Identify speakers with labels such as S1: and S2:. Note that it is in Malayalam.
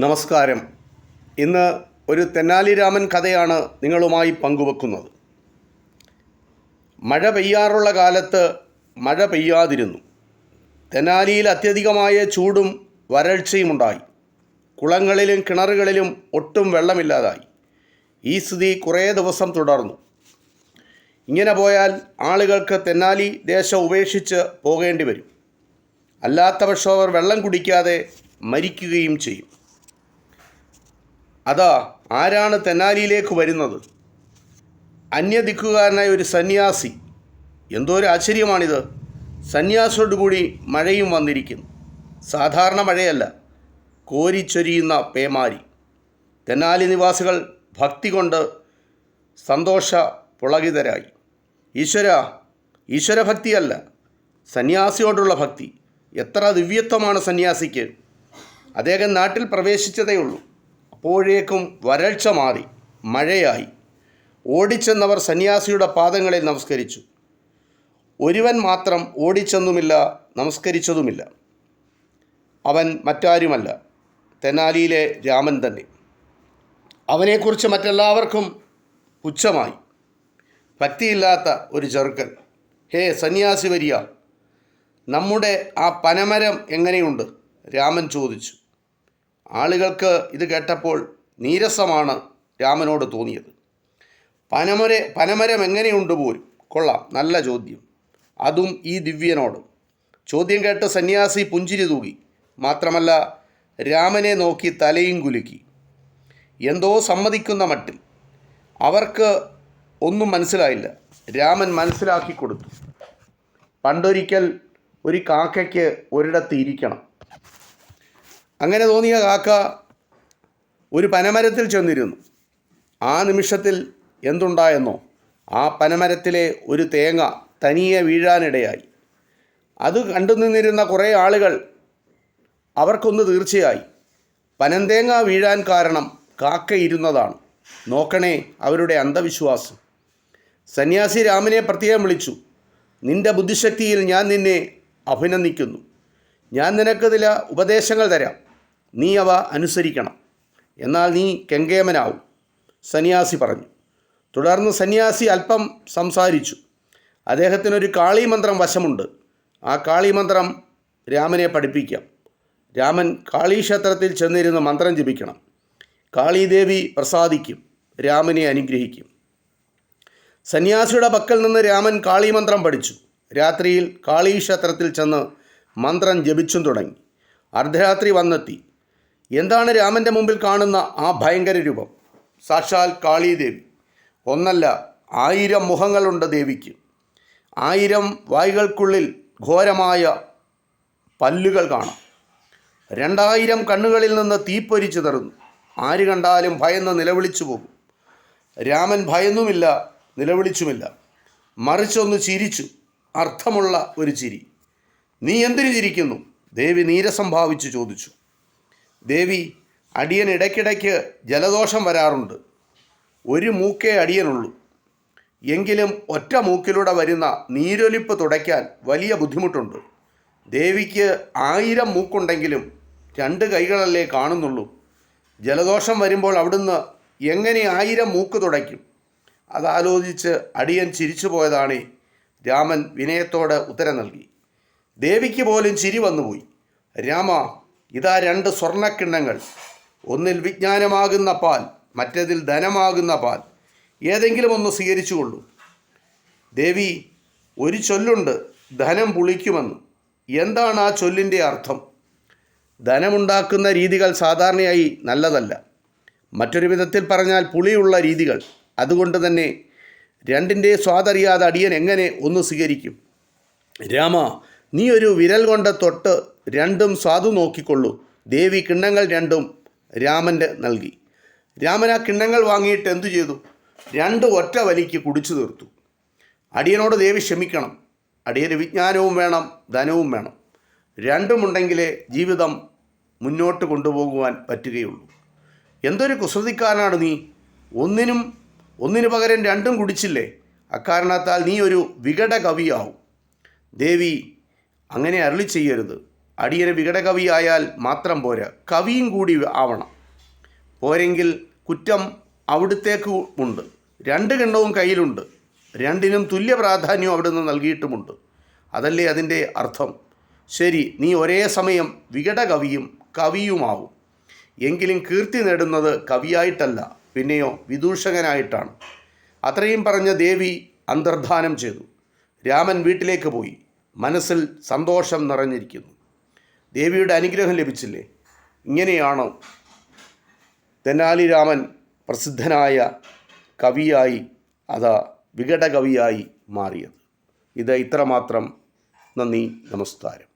S1: നമസ്കാരം. ഇന്ന് ഒരു തെന്നാലിരാമൻ കഥയാണ് നിങ്ങളുമായി പങ്കുവെക്കുന്നത്. മഴ പെയ്യാറുള്ള കാലത്ത് മഴ പെയ്യാതിരുന്നു. തെനാലിയിൽ അത്യധികമായ ചൂടും വരൾച്ചയും ഉണ്ടായി. കുളങ്ങളിലും കിണറുകളിലും ഒട്ടും വെള്ളമില്ലാതായി. ഈ സ്ഥിതി കുറേ ദിവസം തുടർന്നു. ഇങ്ങനെ പോയാൽ ആളുകൾക്ക് തെന്നാലി ദേശം ഉപേക്ഷിച്ച് പോകേണ്ടി വരും. അല്ലാത്ത പക്ഷം അവർ വെള്ളം കുടിക്കാതെ മരിക്കുകയും ചെയ്യും. അതാ ആരാണ് തെന്നാലിയിലേക്ക് വരുന്നത്? അന്യദിക്കുകാരനായ ഒരു സന്യാസി. എന്തോ ഒരു ആശ്ചര്യമാണിത് സന്യാസിയോടുകൂടി മഴയും വന്നിരിക്കുന്നു. സാധാരണ മഴയല്ല കോരിച്ചൊരിയുന്ന പേമാരി. തെന്നാലി നിവാസികൾ ഭക്തി കൊണ്ട് സന്തോഷ പുളകിതരായി. ഈശ്വര ഈശ്വരഭക്തിയല്ല സന്യാസിയോടുള്ള ഭക്തി. എത്ര ദിവ്യത്വമാണ് സന്യാസിക്ക്. അദ്ദേഹം നാട്ടിൽ പ്രവേശിച്ചതേ ഉള്ളൂ അപ്പോഴേക്കും വരൾച്ച മാറി മഴയായി. ഓടിച്ചെന്നവർ സന്യാസിയുടെ പാദങ്ങളിൽ നമസ്കരിച്ചു. ഒരുവൻ മാത്രം ഓടിച്ചെന്നുമില്ല നമസ്കരിച്ചതുമില്ല. അവൻ മറ്റാരുമല്ല തെനാലിയിലെ രാമൻ തന്നെ. അവനെക്കുറിച്ച് മറ്റെല്ലാവർക്കും പുച്ഛമായി. ഭക്തിയില്ലാത്ത ഒരു ചെറുക്കൻ. ഹേ സന്യാസി വരിക നമ്മുടെ ആ പനമരം എങ്ങനെയുണ്ട്? രാമൻ ചോദിച്ചു. ആളുകൾക്ക് ഇത് കേട്ടപ്പോൾ നീരസമാണ് രാമനോട് തോന്നിയത്. പനമര പനമരം എങ്ങനെയുണ്ട് പോലും? കൊള്ളാം നല്ല ചോദ്യം. അതും ഈ ദിവ്യനോട്. ചോദ്യം കേട്ട് സന്യാസി പുഞ്ചിരി തൂകി. മാത്രമല്ല രാമനെ നോക്കി തലയും കുലുക്കി. എന്തോ സമ്മതിക്കുന്ന മട്ടിൽ. അവർക്ക് ഒന്നും മനസ്സിലായില്ല. രാമൻ മനസ്സിലാക്കി കൊടുത്തു. പണ്ടൊരിക്കൽ ഒരു കാക്കയ്ക്ക് ഒരിടത്ത് ഇരിക്കണം. അങ്ങനെ തോന്നിയ കാക്ക ഒരു പനമരത്തിൽ ചെന്നിരുന്നു. ആ നിമിഷത്തിൽ എന്തുണ്ടായെന്നോ? ആ പനമരത്തിലെ ഒരു തേങ്ങ തനിയെ വീഴാനിടയായി. അത് കണ്ടു നിന്നിരുന്ന കുറേ ആളുകൾ അവർക്കൊന്ന് തീർച്ചയായി. പനന്തേങ്ങ വീഴാൻ കാരണം കാക്ക ഇരുന്നതാണ്. നോക്കണേ അവരുടെ അന്ധവിശ്വാസം. സന്യാസി രാമനെ പ്രത്യേകം വിളിച്ചു. നിന്റെ ബുദ്ധിശക്തിയിൽ ഞാൻ നിന്നെ അഭിനന്ദിക്കുന്നു. ഞാൻ നിനക്ക് ചില ഉപദേശങ്ങൾ തരാം. നീ അവ അനുസരിക്കണം. എന്നാൽ നീ കെങ്കേമനാവും. സന്യാസി പറഞ്ഞു. തുടർന്ന് സന്യാസി അല്പം സംസാരിച്ചു. അദ്ദേഹത്തിനൊരു കാളിമന്ത്രം വശമുണ്ട്. ആ കാളിമന്ത്രം രാമനെ പഠിപ്പിക്കാം. രാമൻ കാളീക്ഷേത്രത്തിൽ ചെന്നിരുന്ന് മന്ത്രം ജപിക്കണം. കാളീദേവി പ്രസാദിക്കും. രാമനെ അനുഗ്രഹിക്കും. സന്യാസിയുടെ പക്കൽ നിന്ന് രാമൻ കാളിമന്ത്രം പഠിച്ചു. രാത്രിയിൽ കാളീക്ഷേത്രത്തിൽ ചെന്ന് മന്ത്രം ജപിച്ചും തുടങ്ങി. അർദ്ധരാത്രി വന്നെത്തി. എന്താണ് രാമന്റെ മുമ്പിൽ കാണുന്ന ആ ഭയങ്കര രൂപം? സാക്ഷാൽ കാളീദേവി. ഒന്നല്ല ആയിരം മുഖങ്ങളുണ്ട് ദേവിക്ക്. ആയിരം വായികൾക്കുള്ളിൽ ഘോരമായ പല്ലുകൾ കാണാം. രണ്ടായിരം കണ്ണുകളിൽ നിന്ന് തീപ്പൊരിച്ചു തറുന്നു ആര് കണ്ടാലും ഭയന്ന് നിലവിളിച്ചു പോകും. രാമൻ ഭയന്നുമില്ല നിലവിളിച്ചുമില്ല. മറിച്ചൊന്ന് ചിരിച്ചു. അർത്ഥമുള്ള ഒരു ചിരി. നീ എന്തിനു ചിരിക്കുന്നു? ദേവി നീരസം ഭാവിച്ചു ചോദിച്ചു. ദേവി അടിയൻ ഇടയ്ക്കിടയ്ക്ക് ജലദോഷം വരാറുണ്ട്. ഒരു മൂക്കേ അടിയനുള്ളൂ. എങ്കിലും ഒറ്റ മൂക്കിലൂടെ വരുന്ന നീരൊലിപ്പ് തുടയ്ക്കാൻ വലിയ ബുദ്ധിമുട്ടുണ്ട്. ദേവിക്ക് ആയിരം മൂക്കുണ്ടെങ്കിലും രണ്ട് കൈകളല്ലേ കാണുന്നുള്ളൂ. ജലദോഷം വരുമ്പോൾ അവിടുന്ന് എങ്ങനെ ആയിരം മൂക്ക് തുടയ്ക്കും? അതാലോചിച്ച് അടിയൻ ചിരിച്ചു പോയതാണ് രാമൻ വിനയത്തോട് ഉത്തരം നൽകി. ദേവിക്ക് പോലും ചിരി വന്നുപോയി. രാമ ഇതാ രണ്ട് സ്വർണക്കിണ്ണങ്ങൾ. ഒന്നിൽ വിജ്ഞാനമാകുന്ന പാൽ മറ്റതിൽ ധനമാകുന്ന പാൽ. ഏതെങ്കിലും ഒന്ന് സ്വീകരിച്ചുകൊള്ളൂ. ദേവി ഒരു ചൊല്ലുണ്ട് ധനം പുളിക്കുമെന്ന്. എന്താണ് ആ ചൊല്ലിന്റെ അർത്ഥം? ധനമുണ്ടാക്കുന്ന രീതികൾ സാധാരണയായി നല്ലതല്ല. മറ്റൊരു വിധത്തിൽ പറഞ്ഞാൽ പുളിയുള്ള രീതികൾ. അതുകൊണ്ട് തന്നെ രണ്ടിന്റെ സ്വാദറിയാതെ അടിയൻ എങ്ങനെ ഒന്ന് സ്വീകരിക്കും? രാമ നീ ഒരു വിരൽ കൊണ്ട് തൊട്ട് രണ്ടും സ്വാദു നോക്കിക്കൊള്ളൂ. ദേവി കിണ്ണങ്ങൾ രണ്ടും രാമന്റെ നൽകി. രാമൻ ആ കിണ്ണങ്ങൾ വാങ്ങിയിട്ട് എന്തു ചെയ്തു? രണ്ട് ഒറ്റ വലിക്ക് കുടിച്ചു തീർത്തു. അടിയനോട് ദേവി ക്ഷമിക്കണം. അടിയന് വിജ്ഞാനവും വേണം ധനവും വേണം. രണ്ടുമുണ്ടെങ്കിലേ ജീവിതം മുന്നോട്ട് കൊണ്ടുപോകുവാൻ പറ്റുകയുള്ളൂ. എന്തൊരു കുസൃതിക്കാരനാണ് നീ. ഒന്നിനും ഒന്നിനു പകരം രണ്ടും കുടിച്ചില്ലേ? അക്കാരണത്താൽ നീ ഒരു വികട കവിയാവും ദേവി അങ്ങനെ അരുളി ചെയ്യരുത്. അടിയന് വികടകവിയായാൽ മാത്രം പോരാ. കവിയും കൂടി ആവണം. പോരെങ്കിൽ കുറ്റം അവിടുത്തേക്ക് ഉണ്ട്. രണ്ട് ഗണ്ണവും കയ്യിലുണ്ട്. രണ്ടിനും തുല്യ പ്രാധാന്യം അവിടുന്ന് നൽകിയിട്ടുമുണ്ട്. അതല്ലേ അതിന്റെ അർത്ഥം? ശരി നീ ഒരേ സമയം വികടകവിയും കവിയുമാവും. എങ്കിലും കീർത്തി നേടുന്നത് കവിയായിട്ടല്ല പിന്നെയോ വിദൂഷകനായിട്ടാണ്. അത്രയും പറഞ്ഞ ദേവി അന്തർധാനം ചെയ്തു. രാമൻ വീട്ടിലേക്ക് പോയി. മനസ്സിൽ സന്തോഷം നിറഞ്ഞിരിക്കുന്നു. ദേവിയുടെ അനുഗ്രഹം ലഭിച്ചില്ലേ? ഇങ്ങനെയാണ് തെന്നാലിരാമൻ പ്രസിദ്ധനായ കവിയായി അതാ വിഘടകവിയായി മാറിയത്. ഇത് ഇത്രമാത്രം. നന്ദി നമസ്കാരം.